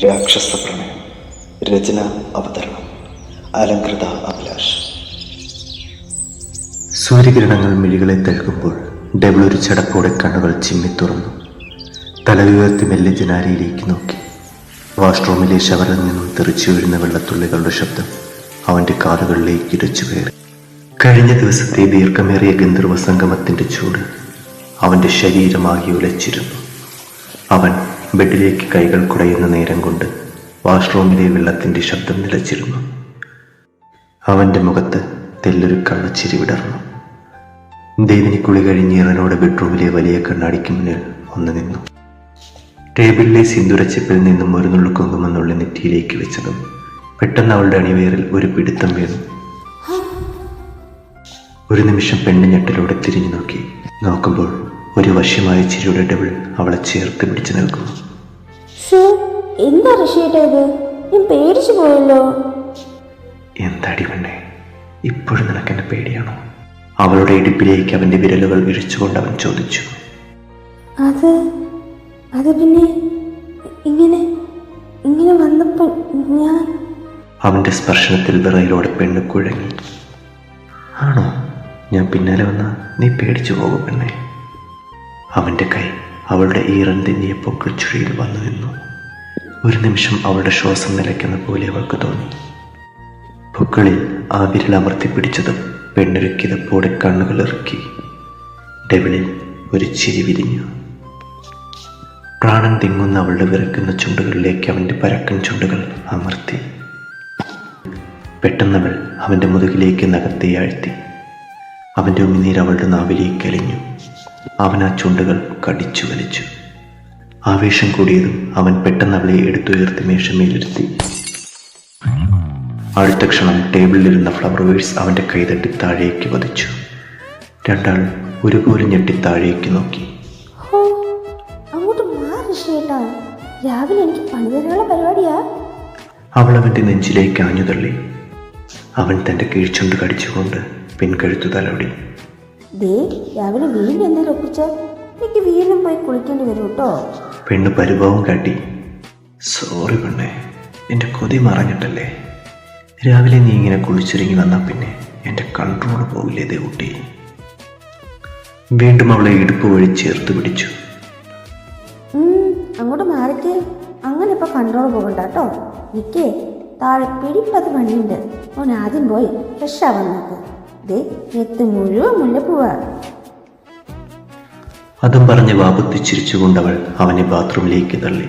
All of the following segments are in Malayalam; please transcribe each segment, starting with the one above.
രാക്ഷസ പ്രണയം രചന അവതരണം അലങ്കൃത അഭിലാഷ്. സൂര്യകിരണങ്ങൾ മിഴികളെ തഴുകുമ്പോൾ ഡെവിൾ ഒരു ചടപ്പോടെ കണ്ണുകൾ ചിമ്മി തുറന്നു. ഉയർത്തി മെല്ലെ ജനാരിയിലേക്ക് നോക്കി. വാഷ്റൂമിലെ ഷവറിൽ നിന്നും തെറിച്ചു വീഴുന്ന വെള്ളത്തുള്ളികളുടെ ശബ്ദം അവന്റെ കാലുകളിലേക്ക് ഇടിച്ചു കയറി. കഴിഞ്ഞ ദിവസത്തെ ദീർഘമേറിയ ഗന്ധർവ സംഗമത്തിന്റെ ചൂട് അവന്റെ ശരീരമാകി ഉലച്ചിരുന്നു അവൻ ബെഡിലേക്ക് കൈകൾ കുടയുന്ന നേരം കൊണ്ട് വാഷ്റൂമിലെ വെള്ളത്തിന്റെ ശബ്ദം നിലച്ചിരുന്നു. അവന്റെ മുഖത്ത് തെല്ലൊരു കള്ളച്ചിരി വിടർന്നു. ദേവിനി കുളി കഴിഞ്ഞ് ഇറനോട് ബെഡ്റൂമിലെ വലിയ കണ്ണാടിക്ക് മുന്നിൽ ഒന്ന് നിന്നു. ടേബിളിലെ സിന്ദൂരച്ചിപ്പിൽ നിന്നും ഒരു നുള്ളു കുങ്കുമം നുള്ളി നെറ്റിയിലേക്ക് വെച്ചതും പെട്ടെന്ന് അവളുടെ അണിവേറിൽ ഒരു പിടുത്തം വീണു. ഒരു നിമിഷം പെണ്ണ് ഞെട്ടിലൂടെ തിരിഞ്ഞു നോക്കി. നോക്കുമ്പോൾ ഒരു വശ്യമായ ചിരിയുടെ ഡബിൾ അവളെ ചേർത്ത് പിടിച്ചു നിൽക്കുന്നു. എന്താ ഋഷിയേട്ടാ ഇത്? ഞാൻ പേടിച്ചു പോയല്ലോ. എന്താടി പെണ്ണേ ഇപ്പോഴും നിനക്കെന്നെ പേടിയാണോ? അവളുടെ ഇടുപ്പിലേക്ക് അവന്റെ വിരലുകൾ ഇഴിച്ചുകൊണ്ട് അവൻ ചോദിച്ചു. അത് അത് പിന്നെ ഇങ്ങനെ ഇങ്ങനെ വന്നപ്പോൾ ഞാൻ അവന്റെ സ്പർശനത്തിൽ വിറയിലോടെ പെണ്ണ് കുഴങ്ങി. ആണോ? ഞാൻ പിന്നാലെ വന്ന നീ പേടിച്ചു പോകും പെണ്ണെ. അവന്റെ കൈ അവളുടെ ഈറൻ തിന്നിയ പൊക്കിൾച്ചുഴിയിൽ വന്നു നിന്നു. ഒരു നിമിഷം അവളുടെ ശ്വാസം നിലയ്ക്കുന്ന പോലെ അവൾക്ക് തോന്നി. പൊക്കളിൽ ആ വിരൽ അമർത്തി പിടിച്ചതും കണ്ണുകൾ ഇറക്കി. ഡെവിളിൽ ഒരു ചിരി വിരിഞ്ഞു. പ്രാണൻ തിങ്ങുന്ന അവളുടെ വിറക്കുന്ന ചുണ്ടുകളിലേക്ക് അവന്റെ പരക്കൻ ചുണ്ടുകൾ അമർത്തി. പെട്ടെന്നവൾ അവന്റെ മുതുകിലേക്ക് നഖത്തെ ആഴ്ത്തി. അവന്റെ ഉമിനീർ അവളുടെ നാവിലേക്ക് അലിഞ്ഞു അവൻ ആ ചുണ്ടുകൾ കടിച്ചു വലിച്ചു. ആവേശം കൂടിയതും അവൻ പെട്ടെന്ന് അവളെ എടുത്തുയർത്തി മേശമേലിരുത്തി. അടുത്ത ക്ഷണം ടേബിളിലിരുന്ന ഫ്ലവർ വേഴ്സ് അവന്റെ കൈതട്ടി താഴേക്ക് വധിച്ചു രണ്ടാൾ ഒരുപോലെ ഞെട്ടി താഴേക്ക് നോക്കി. അങ്ങോട്ട് രാവിലെ എനിക്ക് പണിതരാനുള്ള പരിപാടിയാ. അവൾ അവന്റെ നെഞ്ചിലേക്ക് ആഞ്ഞുതള്ളി. അവൻ തന്റെ കീഴ്ച്ചുണ്ട് കടിച്ചുകൊണ്ട് പിൻകഴുത്തു തലോടി. ദേ രാവിലെ വീണ്ടും എന്തെങ്കിലും ഒപ്പിച്ചോ എനിക്ക് വീണ്ടും പോയി കുളിക്കേണ്ടി വരും കേട്ടോ. പെണ്ണ് പരിഭവം കാട്ടി. സോറി പെണ്ണെ എന്റെ കൊതി മറഞ്ഞിട്ടല്ലേ? രാവിലെ നീ ഇങ്ങനെ കുളിച്ചൊരുങ്ങി വന്നാൽ പിന്നെ എന്റെ കൺട്രോൾ പോകില്ലേ ദേവുട്ടി? വീണ്ടും അവളെ ഇടുപ്പ് വഴി ചേർത്ത് പിടിച്ചു. അങ്ങോട്ട് മാറിക്കേ. അങ്ങനെ ഇപ്പൊ കൺട്രോൾ പോകണ്ട കേട്ടോ. നിക്കേ താഴെ പിടിപ്പത് പണിയുണ്ട് ഓൻ ആദ്യം പോയി ഫ്രഷ് ആവാൻ നോക്ക്. ദേ നെത്ത് മുഴുവൻ മുല്ലപ്പൂവാ. അതും പറഞ്ഞ് വാപത്തി ചിരിച്ചുകൊണ്ട് അവൾ അവനെ ബാത്റൂമിലേക്ക് തള്ളി.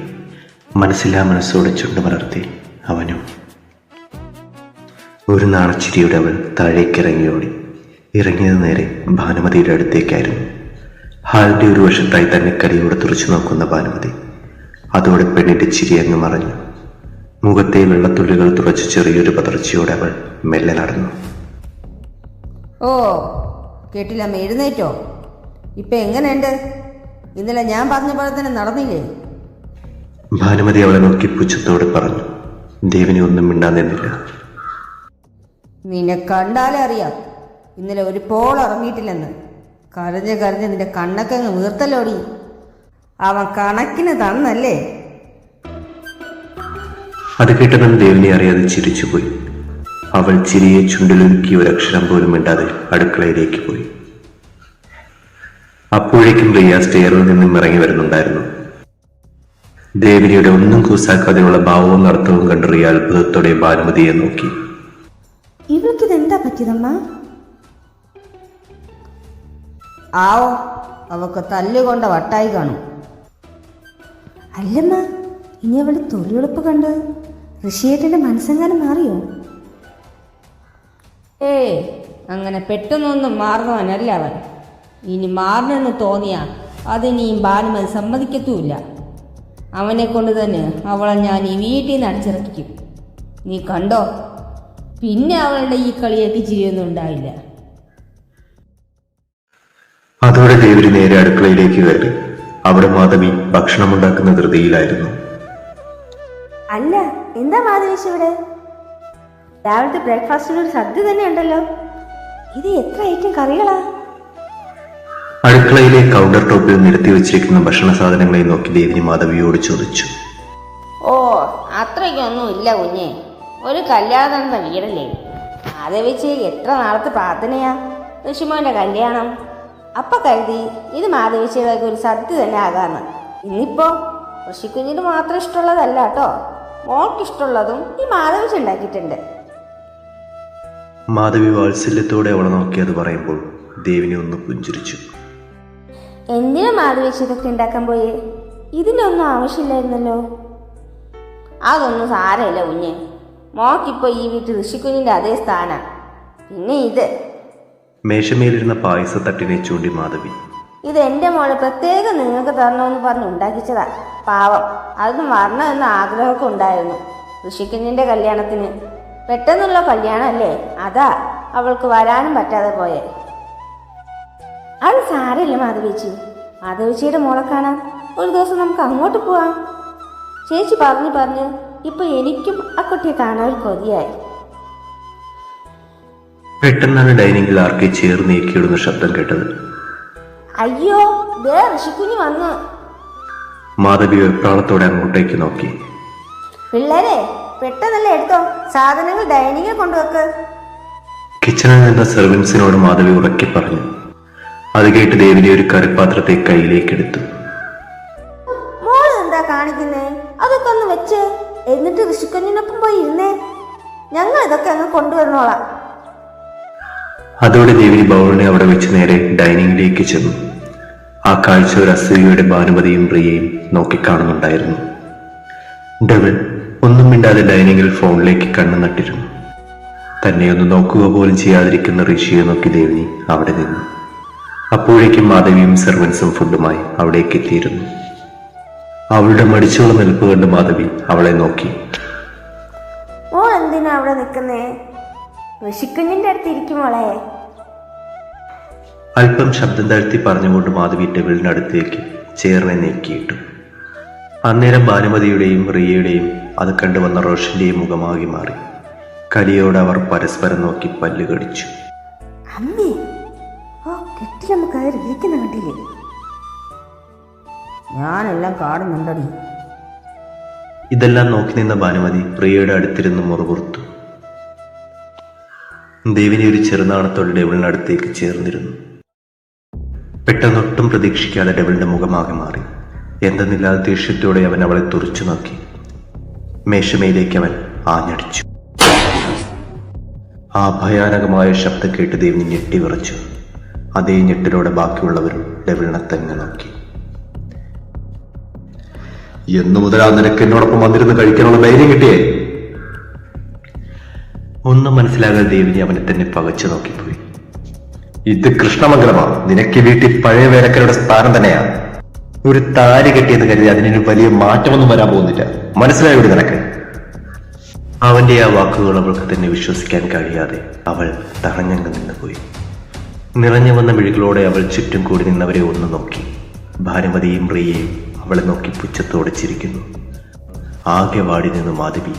മനസ്സില്ലാ മനസ്സോടെ ചുണ്ട് മലർത്തി അവനും. ഒരു നാണച്ചിരിയുടെ അവൾ താഴേക്ക് ഇറങ്ങിയോടി ഇറങ്ങിയത് നേരെ ഭാനുമതിയുടെ അടുത്തേക്കായിരുന്നു. ഹാളിന്റെ ഒരു വശത്തായി തന്നെ കടിയോടെ തുറച്ചു നോക്കുന്ന ഭാനുമതി. അതോടെ പെണ്ണിന്റെ ചിരി അങ്ങ് മറഞ്ഞു. മുഖത്തെ വെള്ളത്തുള്ളികൾ തുറച്ച് ചെറിയൊരു പതർച്ചയോടെ അവൾ മെല്ലെ നടന്നു. ഓ കേട്ടില്ല എഴുന്നേറ്റോ? ഇപ്പൊ എങ്ങനെയുണ്ട്? ഇന്നലെ ഞാൻ പറഞ്ഞ പോലെ തന്നെ നടന്നില്ലേ? ഭാനുമതി അവളെ നോക്കി പുച്ഛത്തോടെ പറഞ്ഞു. ദേവിനെ ഒന്നും മിണ്ടാൻ നിന്നില്ല. നിന്നെ കണ്ടാലേ അറിയാം. ഇന്നലെ ഒരു പോൾ ഇറങ്ങിയിട്ടില്ലെന്ന്. കരഞ്ഞ് കരഞ്ഞ് നിന്റെ കണ്ണൊക്കെ അങ്ങ് വീർത്തല്ലോടി. അവൻ കണക്കിന് തന്നല്ലേ? അത് കേട്ടവൻ ദേവിനെ അറിയാതെ ചിരിച്ചുപോയി. അവൾ ചിരിയെ ചുണ്ടിലൊരുക്കി അക്ഷരം പോലും മിണ്ടാതെ അടുക്കളയിലേക്ക് പോയി. അപ്പോഴേക്കും റിയ സ്റ്റെയറിൽ നിന്നും ഇറങ്ങി വരുന്നുണ്ടായിരുന്നു. ദേവിനിയുടെ ഒന്നും കൂസാക്കാതെയുള്ള ഭാവവും നടത്തവും കണ്ട് റിയ അത്ഭുതത്തോടെ ഭാനുമതിയെ നോക്കി. ഇവൾക്കിത് എന്താ പറ്റിയതമ്മ? ആവോ അവക്ക് തല്ലുകൊണ്ട വട്ടായി കാണും. അല്ലമ്മ ഇനി അവളുടെ തൊഴിലുറപ്പ് കണ്ട് ഋഷിയേട്ടന്റെ മനസ്സെങ്ങാനും മാറിയോ? ഏയ് അങ്ങനെ പെട്ടെന്നൊന്നും മാറുന്നവനല്ല അവൻ. ഇനി മാറണമെന്ന് തോന്നിയാ അതിനിയും ഭാനുമതി സമ്മതിക്കത്തുമില്ല. അവനെ കൊണ്ട് തന്നെ അവളെ ഞാൻ ഈ വീട്ടിൽ നിന്ന് അടിച്ചിറക്കിക്കും. നീ കണ്ടോ? പിന്നെ അവളുടെ ഈ കളിയൊക്കെ ചിരിയൊന്നും ഉണ്ടായില്ല അതോടെ ദേവരി നേരെ അടുക്കളയിലേക്ക് കയറി അവിടെ മാധവി ഭക്ഷണം ഉണ്ടാക്കുന്ന ധൃതിയിലായിരുന്നു. അല്ല എന്താ മാധവേശ് ഇവിടെ? രാവിലത്തെ ബ്രേക്ക്ഫാസ്റ്റിന് ഒരു സദ്യ തന്നെ ഉണ്ടല്ലോ. ഇത് എത്ര ഐറ്റം കറികളാ? അടുക്കളയിലെ കൗണ്ടർ ടോപ്പിൽ നിരത്തി വെച്ചിരിക്കുന്ന ഭക്ഷണ സാധനങ്ങളെ നോക്കി ദേവിനി മാധവിയോട് ചോദിച്ചു. ഓ അത്രയ്ക്കൊന്നും ഇല്ല കുഞ്ഞേ. ഒരു കല്യാണം നടന്ന വീടല്ലേ? അത് വെച്ച് എത്ര നാളത്തെ പ്രാർത്ഥനയാ? ഋഷിമോന്റെ കല്യാണം. അപ്പ കരുതി ഇത് മാധവിച്ചതൊക്കെ ഒരു സദ്യ തന്നെ ആകാന്ന്. ഇന്നിപ്പോ ഋഷിക്കുഞ്ഞിന് മാത്രം ഇഷ്ടമുള്ളതല്ല കേട്ടോ. മോൾക്ക് ഇഷ്ടമുള്ളതും ഈ മാധവിച്ച് ഉണ്ടാക്കിയിട്ടുണ്ട്. മാധവി വാത്സല്യത്തോടെ അവളെ നോക്കി അത് പറയുമ്പോൾ ദേവിനെ ഒന്ന് പുഞ്ചിരിച്ചു. എന്തിനാ മാധവി ഇതൊക്കെ ഉണ്ടാക്കാൻ പോയി? ഇതിനൊന്നും ആവശ്യമില്ലായിരുന്നല്ലോ. അതൊന്നും സാരമില്ല കുഞ്ഞെ. മോക്കിപ്പോ ഈ വീട്ടിൽ ഋഷിക്കുഞ്ഞിന്റെ അതേ സ്ഥാന. പിന്നെ ഇത്. മേശമേലിരുന്ന പായസത്തട്ടിനെ ചൂണ്ടി മാധവി. ഇത് എന്റെ മോളെ പ്രത്യേകം നിങ്ങൾക്ക് തരണമെന്ന് പറഞ്ഞ് ഉണ്ടാക്കിച്ചതാ. പാവം. അതൊന്നും വരണമെന്ന് ആഗ്രഹമൊക്കെ ഉണ്ടായിരുന്നു. ഋഷിക്കുഞ്ഞിന്റെ കല്യാണത്തിന് പെട്ടെന്നുള്ള കല്യാണമല്ലേ? അതാ അവൾക്ക് വരാനും പറ്റാതെ പോയെ. അത് സാരമില്ല മാധവിച്ചി. മാധവിച്ചിയുടെ മോളെ കാണാൻ ഒരു ദിവസം നമുക്ക് അങ്ങോട്ട് പോവാം. ചേച്ചി പറഞ്ഞു പറഞ്ഞ് ഇപ്പൊ എനിക്കും ആ കുട്ടിയെ കാണാൻ ഒരു കൊതിയായി. പെട്ടെന്നാണ് ഡൈനിങ്ങിൽ ആർക്കെ ചേർന്ന് നീക്കിയിടുന്ന ശബ്ദം കേട്ടത്. അയ്യോ ദേ ഋഷിക്കുഞ്ഞ് വന്നു. മാധവി വെപ്രാളത്തോടെ അങ്ങോട്ടേക്ക് നോക്കി. പിള്ളേരെ പെട്ടെന്നല്ലേ എടുത്തോ? സാധനങ്ങൾ ഡൈനിങ്ങിൽ കൊണ്ടുവെക്ക്. കിച്ചണിൽ നിന്ന സെർവൻസിനോട് മാധവി ഉറക്കി പറഞ്ഞു. അത് കേട്ട് ദേവിനെ ഒരു കറിപ്പാത്രത്തെ കയ്യിലേക്കെടുത്തു. മോൾ എന്താ കാണിക്കുന്നേ? അതൊക്കെ ഒന്ന് വെച്ച്. എന്നിട്ട് ഋഷിക്കുഞ്ഞിനൊപ്പം പോയി ഇരുന്നേ. ഞങ്ങൾ ഇതൊക്കെ അങ്ങ് കൊണ്ടുവന്നോളാം. അതോടെ ദേവിനി ബൗളിനെ അവിടെ വെച്ച് നേരെ ഡൈനിങ്ങിലേക്ക് ചെന്നു. ആ കാഴ്ച ഒരു അസൂയയുടെ ഭാനുമതിയും പ്രിയയും നോക്കിക്കാണുന്നുണ്ടായിരുന്നു. ഡെവിൾ ഒന്നും മിണ്ടാതെ ഡൈനിങ്ങിൽ ഫോണിലേക്ക് കണ്ണു നട്ടിരുന്നു. തന്നെ ഒന്ന് നോക്കുക പോലും ചെയ്യാതിരിക്കുന്ന ഋഷിയെ നോക്കി ദേവിനി അവിടെ നിന്നു. അപ്പോഴേക്കും മാധവിയും സെർവൻസും ഫുഡുമായി അവിടേക്ക് എത്തിയിരുന്നു. അവളുടെ മടിച്ചുള്ള നിൽപ്പ് കണ്ട് മാധവി അവളെ നോക്കി. ഓ എന്തിനാ അവിടെ നിൽക്കുന്നേ? ഋഷിക്കുഞ്ഞിന്റെ അടുത്ത് ഇരിക്കും മോളെ. അല്പം ശബ്ദം താഴ്ത്തി പറഞ്ഞുകൊണ്ട് മാധവി ടേബിളിനടുത്തേക്ക് ചേർന്ന് നീക്കിയിട്ടു. അന്നേരം ഭാനുമതിയുടെയും റിയയുടെയും അത് കണ്ടുവന്ന റോഷന്റെയും മുഖമാകി മാറി. കലിയോട് അവർ പരസ്പരം നോക്കി പല്ല് കടിച്ചു. അമ്മേ ഓ കെട്ടിലമ്മ കയറി ഇരിക്കുന്ന കണ്ടില്ലേ? ഞാനെല്ലാം കാണുന്നുണ്ടടി. ഇതെല്ലാം നോക്കി നിന്ന ഭാനുമതി പ്രിയയുടെ അടുത്തിരുന്ന് മുറുകുർത്തു ദേവിനി ഒരു ചെറുനാണത്തോടെ ഡെവിളിന് അടുത്തേക്ക് ചേർന്നിരുന്നു. പെട്ടെന്നൊട്ടും പ്രതീക്ഷിക്കാതെ ഡെവിളിന്റെ മുഖമാകെ മാറി. എന്തെന്നില്ലാതെ ദേഷ്യത്തോടെ അവൻ അവളെ തുറച്ചു നോക്കി. മേശമയിലേക്ക് അവൻ ആഞ്ഞടിച്ചു. ആ ഭയാനകമായ ശബ്ദം കേട്ട് ദേവിന് ഞെട്ടി വിറച്ചു. അതേ ഞെട്ടിലൂടെ ബാക്കിയുള്ളവരും ഡെവിളിനെ തന്നെ നോക്കി. എന്നു മുതൽ ആ നിനക്ക് എന്നോടൊപ്പം വന്നിരുന്ന് കഴിക്കാനുള്ള ധൈര്യം കിട്ടിയേ? ഒന്നും മനസ്സിലാകാതെ ദേവിനി അവനെ തന്നെ പകച്ചു നോക്കിപ്പോയി. ഇത് കൃഷ്ണമംഗലമാണ് നിനക്ക് വീട്ടിൽ പഴയ വേലക്കാരുടെ സ്ഥാനം തന്നെയാ. ഒരു താരി കെട്ടിയെന്ന് കരുതി അതിനൊരു വലിയ മാറ്റമൊന്നും വരാൻ പോകുന്നില്ല. മനസ്സിലായി ഒരു നിനക്ക്? അവന്റെ ആ വാക്കുകൾ അവൾക്ക് തന്നെ വിശ്വസിക്കാൻ കഴിയാതെ അവൾ തറഞ്ഞങ്ങ് നിന്നുപോയി. നിറഞ്ഞു വന്ന മിഴികളോടെ അവൾ ചുറ്റും കൂടി നിന്നവരെ ഒന്ന് നോക്കി. ഭാനുമതിയും റിയയും അവളെ നോക്കി പുച്ഛത്തോടെ ചിരിക്കുന്നു. ആകെ വാടി നിന്ന് മാധവി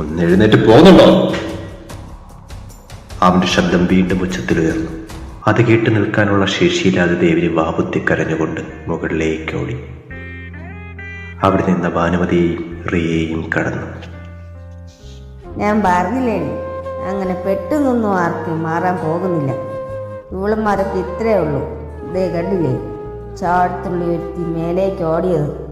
ഒന്ന് എഴുന്നേറ്റ് പോകുന്നുണ്ടോ അവന്റെ ശബ്ദം വീണ്ടും ഉച്ചത്തിലുയർന്നു അത് കേട്ട് നിൽക്കാനുള്ള ശേഷിയില്ലാതെ ദേവിന് വാപുത്തി കരഞ്ഞുകൊണ്ട് മുകളിലേക്ക് ഓടി. അവിടെ നിന്ന ഭാനുമതിയെയും റിയയെയും കടന്നു. ഞാൻ പറഞ്ഞില്ലേ അങ്ങനെ പെട്ടെന്നൊന്നും ആർക്കും മാറാൻ പോകുന്നില്ല. ഇവളും ഇവളുമാരൊക്കെ ഇത്രയേ ഉള്ളൂ. ഇതേ കണ്ടില്ലേ ചാടത്തുള്ളി ഒരുത്തി മേലേക്ക് ഓടിയത്.